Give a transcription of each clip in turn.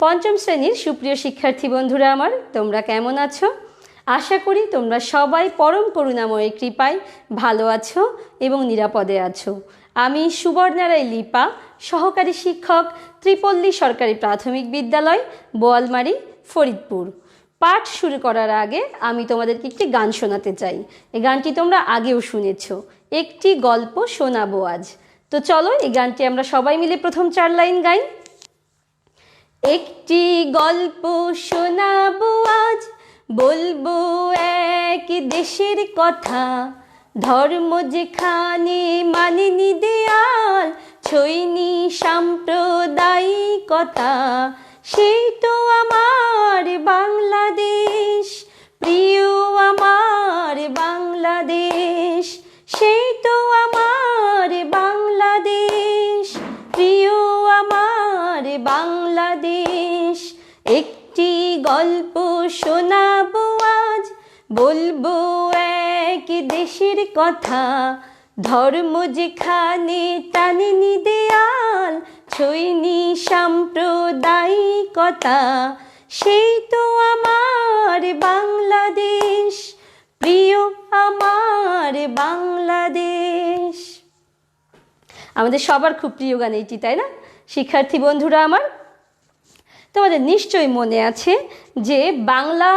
পঞ্চম শ্রেণির সুপ্রিয় শিক্ষার্থী বন্ধুরা আমার, তোমরা কেমন আছো? আশা করি তোমরা সবাই পরম করুণাময়ের কৃপায় ভালো আছো এবং নিরাপদে আছো। আমি সুবর্ণারায় লিপা, সহকারী শিক্ষক, ত্রিপল্লী সরকারি প্রাথমিক বিদ্যালয়, বোয়ালমারি, ফরিদপুর। পাঠ শুরু করার আগে আমি তোমাদেরকে একটি গান শোনাতে চাই। এই গানটি তোমরা আগেও শুনেছ। একটি গল্প শোনাবো আজ। তো চলো এই গানটি আমরা সবাই মিলে প্রথম চার লাইন গাই। একটি গল্প শোনাবো আজ, বলব এক দেশের কথা। ধর্ম যেখানে মানেনি দেয়াল, ছইনি সাম্প্রদায়িকতা। সেই তো আমার বাংলাদেশ, প্রিয় আমার বাংলাদেশ। সেই তো আমার গল্প শোনাবো আজ। বলব এক দেশের কথা। ধর্ম যেখানে টানেনি দেয়াল ছইনি সাম্প্রদায়িকতা। সেই তো আমার বাংলাদেশ। প্রিয় আমার বাংলাদেশ। আমাদের সবার খুব প্রিয় গান এইটি, তাই না? শিক্ষার্থী বন্ধুরা আমার তোমাদের নিশ্চয়ই মনে আছে যে বাংলা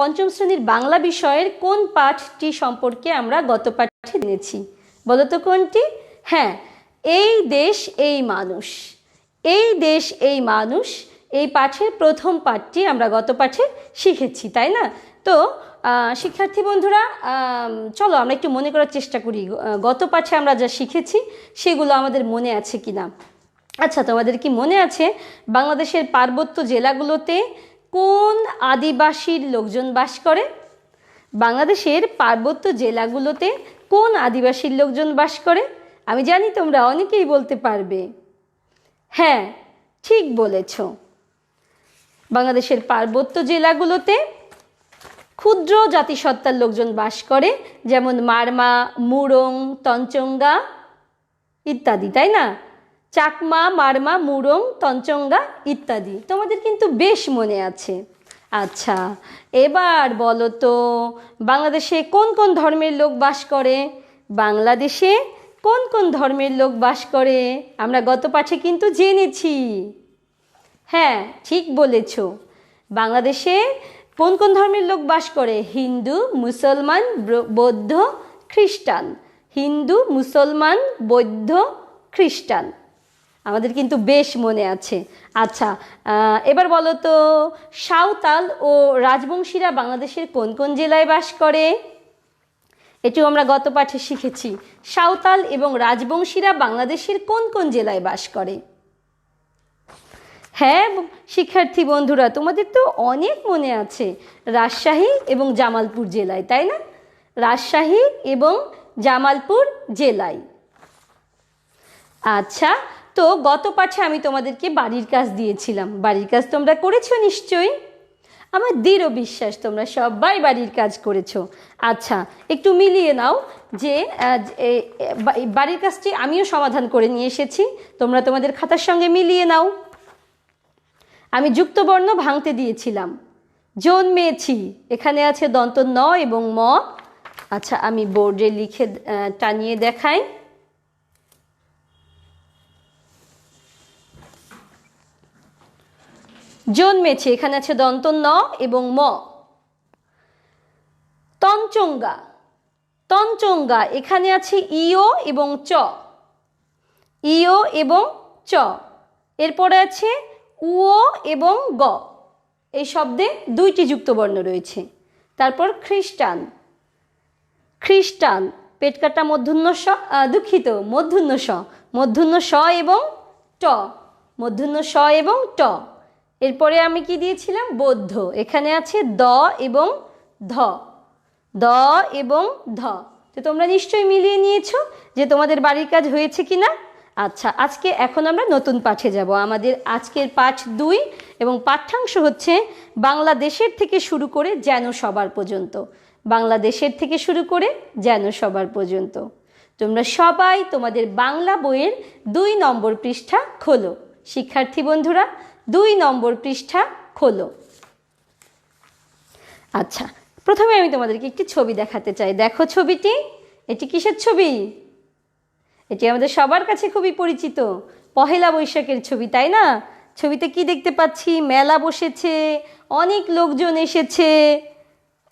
পঞ্চম শ্রেণির বাংলা বিষয়ের কোন পাঠটি সম্পর্কে আমরা গত পাঠে জেনেছি। বলো তো কোনটি? হ্যাঁ এই দেশ, এই মানুষ। এই দেশ, এই মানুষ, এই পাঠের প্রথম পাঠটি আমরা গত পাঠে শিখেছি, তাই না? তো শিক্ষার্থী বন্ধুরা চলো আমরা একটু মনে করার চেষ্টা করি, গত পাঠে আমরা যা শিখেছি সেগুলো আমাদের মনে আছে কি না আচ্ছা তোমাদের কি মনে আছে বাংলাদেশের পার্বত্য জেলাগুলোতে কোন আদিবাসীর লোকজন বাস করে? বাংলাদেশের পার্বত্য জেলাগুলোতে কোন আদিবাসীর লোকজন বাস করে? আমি জানি তোমরা অনেকেই বলতে পারবে। হ্যাঁ ঠিক বলেছ। বাংলাদেশের পার্বত্য জেলাগুলোতে ক্ষুদ্র জাতিসত্তার লোকজন বাস করে, যেমন মারমা, মুরং, তঞ্চঙ্গা ইত্যাদি, তাই না? চাকমা, মারমা, মুরং, তঞ্চঙ্গা ইত্যাদি। তোমাদের কিন্তু বেশ মনে আছে। আচ্ছা এবার বলো তো, বাংলাদেশে কোন কোন ধর্মের লোক বাস করে? বাংলাদেশে কোন কোন ধর্মের লোক বাস করে? আমরা গত পাঠে কিন্তু জেনেছি। হ্যাঁ ঠিক বলেছ। বাংলাদেশে কোন কোন ধর্মের লোক বাস করে? হিন্দু, মুসলমান বৌদ্ধ, খ্রিস্টান। হিন্দু, মুসলমান, বৌদ্ধ, খ্রিস্টান। আমাদের কিন্তু বেশ মনে আছে। আচ্ছা এবার বলো তো, সাঁওতাল ও রাজবংশীরা বাংলাদেশের কোন কোন জেলায় বাস করে? এটিও আমরা গত পাঠে শিখেছি। সাঁওতাল এবং রাজবংশীরা বাংলাদেশের কোন কোন জেলায় বাস করে? হ্যাঁ শিক্ষার্থী বন্ধুরা, তোমাদের তো অনেক মনে আছে। রাজশাহী এবং জামালপুর জেলায়, তাই না? রাজশাহী এবং জামালপুর জেলায়। আচ্ছা তো গত পাঠে আমি তোমাদেরকে বাড়ির কাজ দিয়েছিলাম। বাড়ির কাজ তোমরা করেছ নিশ্চয়ই? আমার দৃঢ় বিশ্বাস, তোমরা সবাই বাড়ির কাজ করেছ। আচ্ছা একটু মিলিয়ে নাও যে বাড়ির কাজটি আমিও সমাধান করে নিয়ে এসেছি। তোমরা তোমাদের খাতার সঙ্গে মিলিয়ে নাও। আমি যুক্তবর্ণ ভাঙতে দিয়েছিলাম। জন্মেছি। এখানে আছে দন্ত ন এবং ম। আচ্ছা আমি বোর্ডে লিখে টানিয়ে দেখাই। জন্মেছে, এখানে আছে দন্ত ন এবং ম। তঞ্চঙ্গা। তঞ্চঙ্গা, এখানে আছে ইও এবং চ। ইও এবং চ। এরপরে আছে উও এবং গ। এই শব্দে দুইটি যুক্তবর্ণ রয়েছে। তারপর খ্রিস্টান। খ্রিস্টান পেট কাটা মধ্যাহ্ন স দুঃখিত মধ্যাহ্ন স। মধ্যাহ্ন স এবং ট। মধ্যাহ্ন স এবং ট। এরপরে আমি কি দিয়েছিলাম? বৌদ্ধ। এখানে আছে দ এবং ধ। দ এবং ধ। তো তোমরা নিশ্চয়ই মিলিয়ে নিয়েছো যে তোমাদের বাড়ির কাজ হয়েছে কি না আচ্ছা আজকে এখন আমরা নতুন পাঠে যাব। আমাদের আজকের পাঠ দুই এবং পাঠ্যাংশ হচ্ছে বাংলাদেশের থেকে শুরু করে যেন সবার পর্যন্ত। বাংলাদেশের থেকে শুরু করে যেন সবার পর্যন্ত। তোমরা সবাই তোমাদের বাংলা বইয়ের দুই নম্বর পৃষ্ঠা খোলো। শিক্ষার্থী বন্ধুরা দুই নম্বর পৃষ্ঠা খোলো। আচ্ছা প্রথমে আমি তোমাদেরকে একটি ছবি দেখাতে চাই। দেখো ছবিটি, এটি কিসের ছবি? এটি আমাদের সবার কাছে খুবই পরিচিত, পহেলা বৈশাখের ছবি, তাই না? ছবিতে কি দেখতে পাচ্ছি? মেলা বসেছে, অনেক লোকজন এসেছে,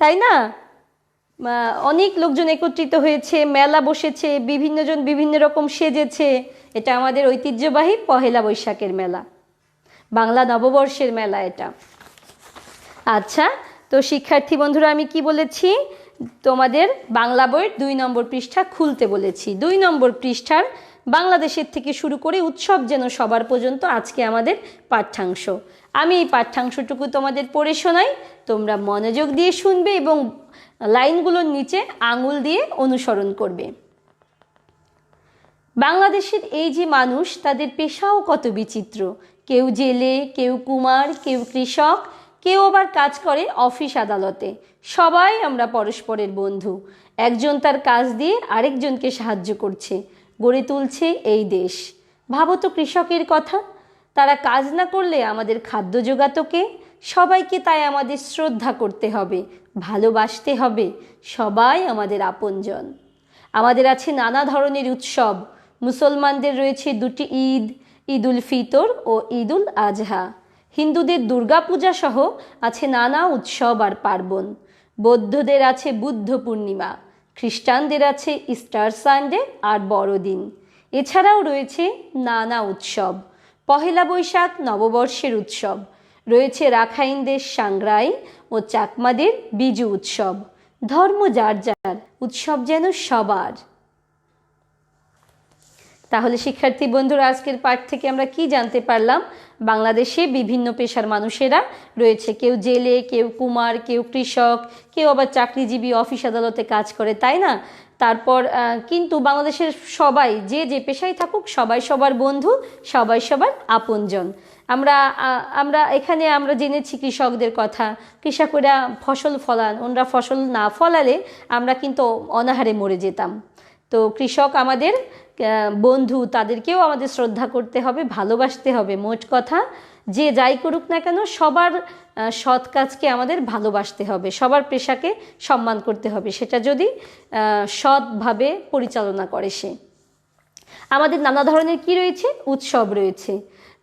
তাই না? অনেক লোকজন একত্রিত হয়েছে, মেলা বসেছে, বিভিন্নজন বিভিন্ন রকম সেজেছে। এটা আমাদের ঐতিহ্যবাহী পহেলা বৈশাখের মেলা। বাংলা নববর্ষের মেলা এটা। আচ্ছা তো শিক্ষার্থী বন্ধুরা, আমি কি বলেছি? তোমাদের বাংলা বইয়ের দুই নম্বর পৃষ্ঠা খুলতে বলেছি। দুই নম্বর পৃষ্ঠার বাংলাদেশের থেকে শুরু করে উৎসব যেন সবার পর্যন্ত আজকে আমাদের পাঠ্যাংশ। আমি এই পাঠ্যাংশটুকু তোমাদের পড়ে শোনাই, তোমরা মনোযোগ দিয়ে শুনবে এবং লাইনগুলোর নিচে আঙুল দিয়ে অনুসরণ করবে। বাংলাদেশের এই যে মানুষ, তাদের পেশাও কত বিচিত্র। কেউ জেলে, কেউ কুমার, কেউ কৃষক, কেউ আবার কাজ করে অফিস আদালতে। সবাই আমরা পরস্পরের বন্ধু। একজন তার কাজ দিয়ে আরেকজনকে সাহায্য করছে। গড়ে তুলছে এই দেশ। ভাবো তো কৃষকের কথা। তারা কাজ না করলে আমাদের খাদ্য জোগাতো কে? সবাইকে তাই আমাদের শ্রদ্ধা করতে হবে, ভালোবাসতে হবে। সবাই আমাদের আপনজন। আমাদের আছে নানা ধরনের উৎসব মুসলমানদের রয়েছে দুটি ঈদ ঈদ উল ফিতর ও ঈদ উল আজহা। হিন্দুদের দুর্গাপূজা সহ আছে নানা উৎসব আর পার্বণ। বৌদ্ধদের আছে বুদ্ধ পূর্ণিমা, খ্রিস্টানদের আছে ইস্টার সানডে আর বড়দিন। এছাড়াও রয়েছে নানা উৎসব। পহেলা বৈশাখ নববর্ষের উৎসব। রয়েছে রাখাইনদের সাংগ্রাই ও চাকমাদের বিজু উৎসব। ধর্ম যার যার, উৎসব যেন সবার। তাহলে শিক্ষার্থী বন্ধুরা, আজকের পাঠ থেকে আমরা কি জানতে পারলাম? বাংলাদেশে বিভিন্ন পেশার মানুষেরা রয়েছে। কেউ জেলে, কেউ কুমার, কেউ কৃষক, কেউ আবার চাকরিজীবী, অফিস আদালতে কাজ করে, তাই না? তারপর কিন্তু বাংলাদেশের সবাই, যে যে পেশায় থাকুক, সবাই সবার বন্ধু, সবাই সবার আপনজন। আমরা আমরা এখানে আমরা জেনেছি কৃষকদের কথা। কৃষকেরা ফসল ফলান, ওনরা ফসল না ফলালে আমরা কিন্তু অনাহারে মরে যেতাম। তো কৃষক আমাদের বন্ধু, তাদেরকেও আমাদের শ্রদ্ধা করতে হবে, ভালোবাসতে হবে, মোট কথা। যে যাই করুক না কেন, সবার সৎ কাজকে আমাদের ভালোবাসতে হবে, সবার পেশাকে সম্মান করতে হবে, সেটা যদি সৎভাবে পরিচালনা করে সে। আমাদের নানা ধরনের কি রয়েছে? উৎসব রয়েছে।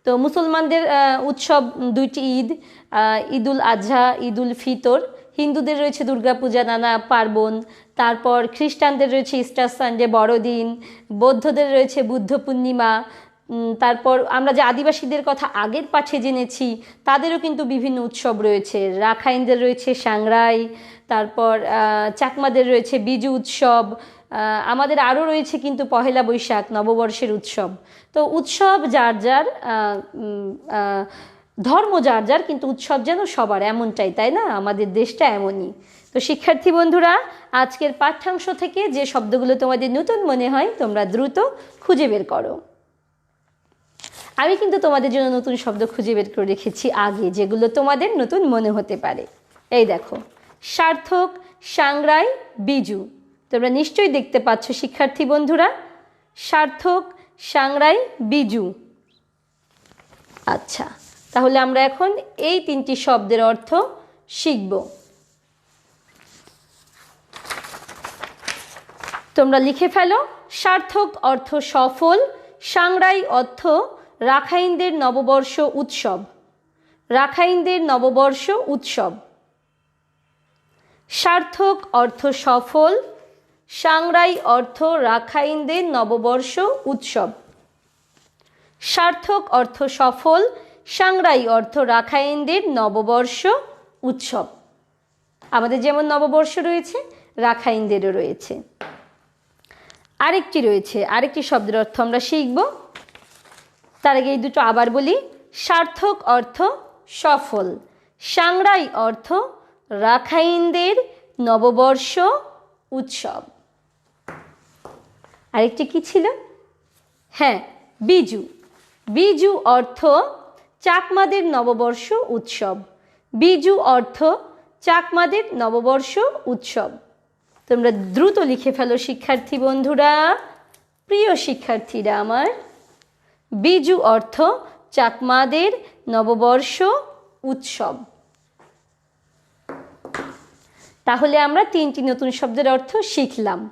তো মুসলমানদের উৎসব দুইটি ঈদ ঈদুল আজহা, ঈদুল ফিতর। হিন্দুদের রয়েছে দুর্গাপূজা, নানা পার্বণ, তারপর খ্রিস্টানদের রয়েছে ইস্টার সানডে বড়দিন, বৌদ্ধদের রয়েছে বুদ্ধ পূর্ণিমা তারপর আমরা যে আদিবাসীদের কথা আগের পাঠে জেনেছি, তাদেরও কিন্তু বিভিন্ন উৎসব রয়েছে। রাখাইনদের রয়েছে সাংরাই, তারপর চাকমাদের রয়েছে বিজু উৎসব আমাদের আরও রয়েছে কিন্তু পহেলা বৈশাখ, নববর্ষের উৎসব। তো উৎসব যার যার ধর্ম যার যার, কিন্তু উৎসব যেন সবার, এমনটাই, তাই না? আমাদের দেশটা এমনই। তো শিক্ষার্থী বন্ধুরা, আজকের পাঠ্যাংশ থেকে যে শব্দগুলো তোমাদের নতুন মনে হয়, তোমরা দ্রুত খুঁজে বের করো। আমি কিন্তু তোমাদের জন্য নতুন শব্দ খুঁজে বের করে রেখেছি আগে, যেগুলো তোমাদের নতুন মনে হতে পারে। এই দেখো, সার্থক, সাংরাই, বিজু। তোমরা নিশ্চয়ই দেখতে পাচ্ছ, শিক্ষার্থী বন্ধুরা, সার্থক, সাংরাই, বিজু। আচ্ছা তাহলে আমরা এখন এই তিনটি শব্দের অর্থ শিখব। তোমরা লিখে ফেলো, সার্থক অর্থ সফল, সাংরাই অর্থ রাখাইনদের নববর্ষ উৎসব। রাখাইনদের নববর্ষ উৎসব। সার্থক অর্থ সফল, সাংরাই অর্থ রাখাইনদের নববর্ষ উৎসব। সার্থক অর্থ সফল সাংরাই অর্থ রাখাইনদের নববর্ষ উৎসব। আমাদের যেমন নববর্ষ রয়েছে, রাখাইনদেরও রয়েছে। আরেকটি রয়েছে, আরেকটি শব্দের অর্থ আমরা শিখব। তার আগে এই দুটো আবার বলি। সার্থক অর্থ সফল। সাংরাই অর্থ রাখাইনদের নববর্ষ উৎসব। আরেকটি কি ছিল? হ্যাঁ বিজু। বিজু অর্থ চাকমাদের নববর্ষ উৎসব। বিজু অর্থ চাকমাদের নববর্ষ উৎসব। তোমরা দ্রুত লিখে ফেলো, শিক্ষার্থী বন্ধুরা। প্রিয় শিক্ষার্থীরা আমার, বিজু অর্থ চাকমাদের নববর্ষ উৎসব। তাহলে আমরা তিনটি নতুন শব্দের অর্থ শিখলাম।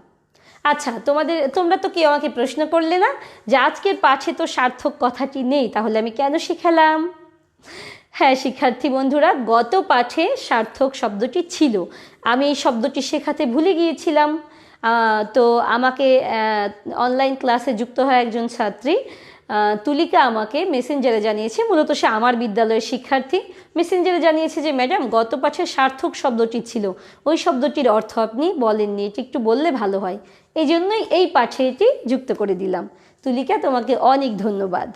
আচ্ছা তোমাদের, তোমরা তো কেউ আমাকে প্রশ্ন করলে না যে আজকের পাঠে তো সার্থক কথাটি নেই, তাহলে আমি কেন শিখালাম? হ্যাঁ শিক্ষার্থী বন্ধুরা, গত পাঠে সার্থক শব্দটি ছিল। আমি এই শব্দটি শেখাতে ভুলে গিয়েছিলাম। তো আমাকে অনলাইন ক্লাসে যুক্ত হয় একজন ছাত্রী। তুলিকা আমাকে মেসেঞ্জারে জানিয়েছে, মূলত সে আমার বিদ্যালয়ের শিক্ষার্থী। মেসেঞ্জারে জানিয়েছে যে, ম্যাডাম, গত পাঠে সার্থক শব্দটি ছিল। ওই শব্দটির অর্থ আপনি বলেননি, এটি একটু বললে ভালো হয়। এই জন্যই এই পাঠে এটি যুক্ত করে দিলাম। তুলিকা, তোমাকে অনেক ধন্যবাদ।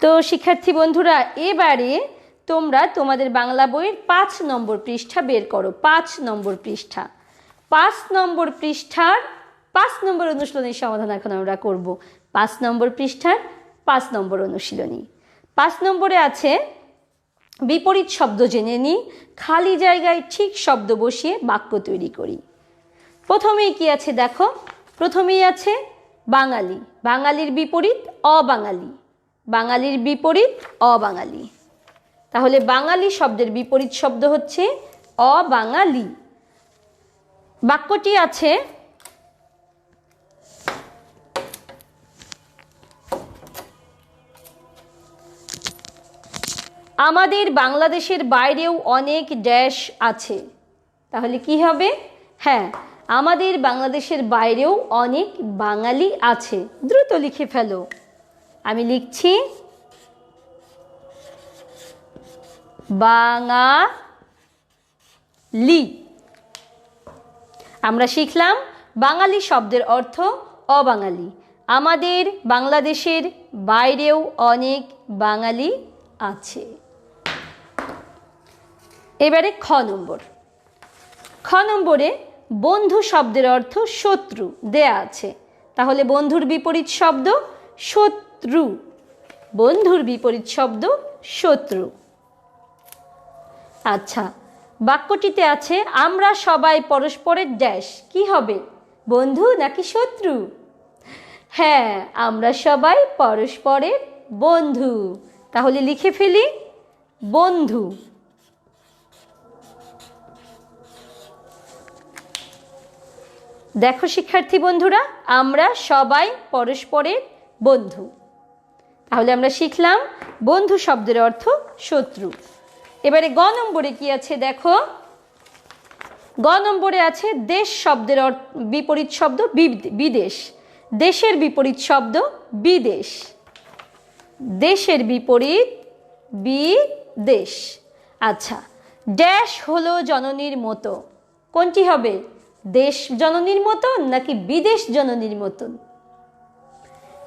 তো, শিক্ষার্থী বন্ধুরা, এবারে তোমরা তোমাদের বাংলা বইয়ের পাঁচ নম্বর পৃষ্ঠা বের করো, পাঁচ নম্বর পৃষ্ঠা। পাঁচ নম্বর পৃষ্ঠার, পাঁচ নম্বর অনুশীলনের সমাধান এখন আমরা করব। পাঁচ নম্বর পৃষ্ঠার পাঁচ নম্বর অনুশীলনী। পাঁচ নম্বরে আছে, বিপরীত শব্দ জেনে নিই খালি জায়গায় ঠিক শব্দ বসিয়ে বাক্য তৈরি করি। প্রথমেই কি আছে দেখো? প্রথমেই আছে বাঙালি। বাঙালির বিপরীত, অবাঙালি। বাঙালির বিপরীত, অবাঙালি। তাহলে বাঙালি শব্দের বিপরীত শব্দ হচ্ছে অবাঙালি। বাক্যটি আছে আমাদের বাংলাদেশের বাইরেও অনেক ড্যাশ আছে। তাহলে কি হবে? হ্যাঁ আমাদের বাংলাদেশের বাইরেও অনেক বাঙালি আছে। দ্রুত লিখে ফেলো। আমি লিখছি, বাঙালি। আমরা শিখলাম, বাঙালি শব্দের অর্থ অবাঙালি। আমাদের বাংলাদেশের বাইরেও অনেক বাঙালি আছে। এবারে খ নম্বর। খ নম্বরে বন্ধু শব্দের অর্থ শত্রু দেয়া আছে। তাহলে বন্ধুর বিপরীত শব্দ শত্রু। বন্ধুর বিপরীত শব্দ শত্রু। আচ্ছা বাক্যটিতে আছে, আমরা সবাই পরস্পরের ড্যাশ। কি হবে? বন্ধু নাকি শত্রু? হ্যাঁ আমরা সবাই পরস্পরের বন্ধু। তাহলে লিখে ফেলি, বন্ধু। দেখো শিক্ষার্থী বন্ধুরা, আমরা সবাই পরস্পরের বন্ধু। তাহলে আমরা শিখলাম বন্ধু শব্দের অর্থ শত্রু। এবারে গ নম্বরে কি আছে দেখো? গ নম্বরে আছে দেশ শব্দের বিপরীত শব্দ বিদেশ। দেশের বিপরীত শব্দ বিদেশ। দেশের বিপরীত বিদেশ। আচ্ছা ড্যাশ হলো জননীর মতো। কোনটি হবে? দেশ জননীর মতন নাকি বিদেশ জননীর মতন?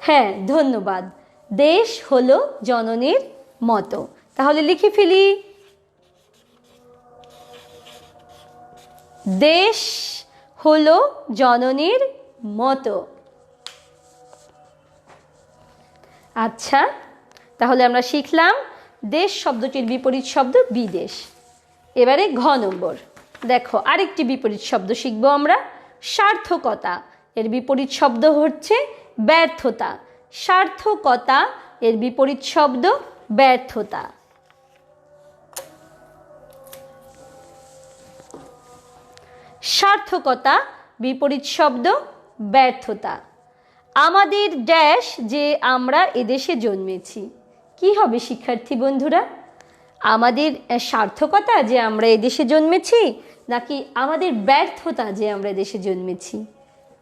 হ্যাঁ ধন্যবাদ। দেশ হলো জননীর মতো। তাহলে লিখে ফেলি। দেশ হলো জননীর মতো। আচ্ছা তাহলে আমরা শিখলাম দেশ শব্দটির বিপরীত শব্দ বিদেশ। এবারে ঘ নম্বর। দেখো, আরেকটি বিপরীত শব্দ শিখব আমরা। সার্থকতা, এর বিপরীত শব্দ হচ্ছে ব্যর্থতা। সার্থকতা, এর বিপরীত শব্দ ব্যর্থতা। সার্থকতা, বিপরীত শব্দ ব্যর্থতা। আমাদের ড্যাশ যে আমরা এদেশে জন্মেছি, কি হবে শিক্ষার্থী বন্ধুরা? আমাদের সার্থকতা যে আমরা এদেশে জন্মেছি নাকি আমাদের ব্যর্থতা যে আমরা দেশে জন্মেছি?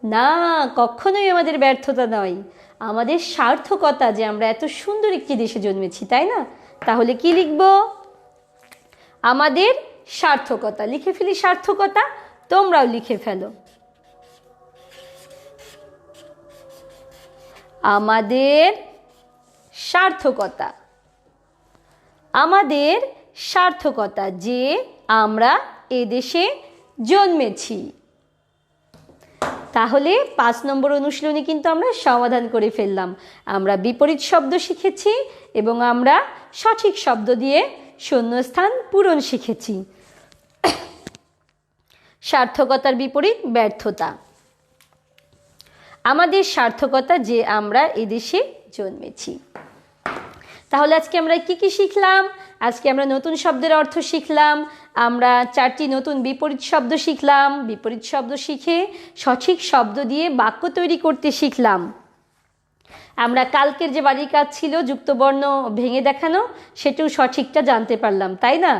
না, কখনোই আমাদের ব্যর্থতা নয়। আমাদের সার্থকতা যে আমরা এত সুন্দর একটি দেশে জন্মেছি, তাই না? তাহলে কি লিখব? আমাদের সার্থকতা। লিখে ফেলি সার্থকতা, তোমরাও লিখে ফেলো। আমাদের সার্থকতা। আমাদের সার্থকতা যে আমরা এদেশে জন্মেছি। তাহলে পাঁচ নম্বর অনুশীলনী কিন্তু আমরা সমাধান করে ফেললাম। আমরা বিপরীত শব্দ শিখেছি এবং আমরা সঠিক শব্দ দিয়ে শূন্যস্থান পূরণ শিখেছি। সার্থকতার বিপরীত ব্যর্থতা। আমাদের সার্থকতা যে আমরা এদেশে জন্মেছি। তাহলে আজকে আমরা কি কি শিখলাম? আজকে আমরা নতুন শব্দের অর্থ শিখলাম, আমরা চারটি নতুন বিপরীত শব্দ শিখলাম, বিপরীত শব্দ শিখে সঠিক শব্দ দিয়ে বাক্য তৈরি করতে শিখলাম। আমরা কালকের যে বাড়ির কাজ ছিল, যুক্তবর্ণ ভেঙে দেখানো, সেটাও সঠিকটা জানতে পারলাম, তাই না?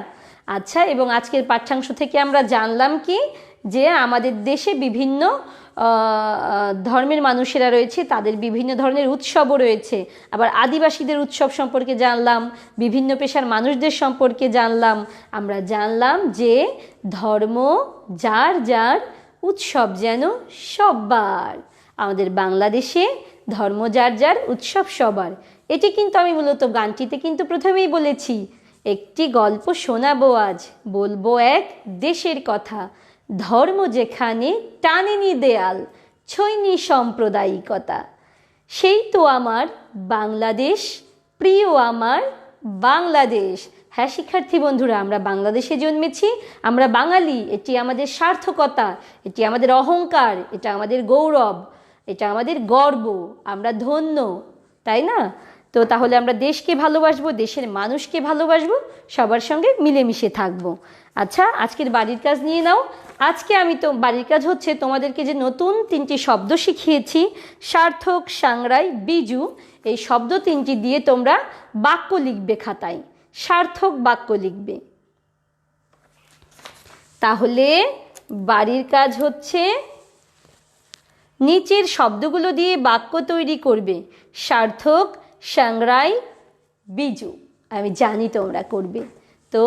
আচ্ছা এবং আজকের পাঠ্যাংশ থেকে আমরা জানলাম কি যে আমাদের দেশে বিভিন্ন ধর্মের মানুষেরা রয়েছে, তাদের বিভিন্ন ধরনের উৎসবও রয়েছে। আবার আদিবাসীদের উৎসব সম্পর্কে জানলাম, বিভিন্ন পেশার মানুষদের সম্পর্কে জানলাম। আমরা জানলাম যে ধর্ম যার যার উৎসব যেন সব্বার। আমাদের বাংলাদেশে ধর্ম যার যার উৎসব সবার। এটি কিন্তু আমি মূলত গানটিতে কিন্তু প্রথমেই বলেছি। একটি গল্প শোনাবো আজ, বলব এক দেশের কথা। ধর্ম যেখানে টানেনি দেয়াল ছৈনি সাম্প্রদায়িকতা। সেই তো আমার বাংলাদেশ, প্রিয় আমার বাংলাদেশ। হ্যাঁ শিক্ষার্থী বন্ধুরা, আমরা বাংলাদেশে জন্মেছি, আমরা বাঙালি, এটি আমাদের সার্থকতা, এটি আমাদের অহংকার, এটা আমাদের গৌরব, এটা আমাদের গর্ব, আমরা ধন্য, তাই না? তো তাহলে আমরা দেশকে ভালোবাসবো, দেশের মানুষকে ভালোবাসবো, সবার সঙ্গে মিলেমিশে থাকব। আচ্ছা আজকের বাড়ির কাজ নিয়ে নাও। আজকে আমি তো বাড়ির কাজ হচ্ছে তোমাদেরকে যে নতুন তিনটি শব্দ শিখিয়েছি, সার্থক, সাংরাই, বিজু, এই শব্দ তিনটি দিয়ে তোমরা বাক্য লিখবে খাতায়। সার্থক বাক্য লিখবে। তাহলে বাড়ির কাজ হচ্ছে নিচের শব্দগুলো দিয়ে বাক্য তৈরি করবে। সার্থক, সাংরাই, বিজু। আমি জানি তোমরা করবে। তো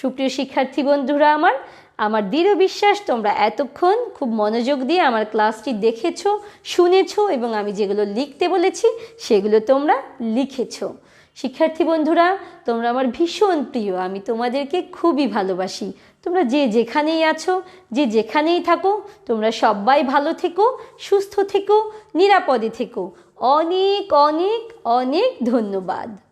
সুপ্রিয় শিক্ষার্থী বন্ধুরা আমার আমার দৃঢ় বিশ্বাস, তোমরা এতক্ষণ খুব মনোযোগ দিয়ে আমার ক্লাসটি দেখেছ, শুনেছো এবং আমি যেগুলো লিখতে বলেছি, সেগুলো তোমরা লিখেছো। শিক্ষার্থী বন্ধুরা, তোমরা আমার ভীষণ প্রিয়, আমি তোমাদেরকে খুবই ভালোবাসি। তোমরা যে যেখানেই আছো, যে যেখানেই থাকো, তোমরা সবাই ভালো থেকো, সুস্থ থেকো, নিরাপদে থেকো। অনেক অনেক অনেক ধন্যবাদ।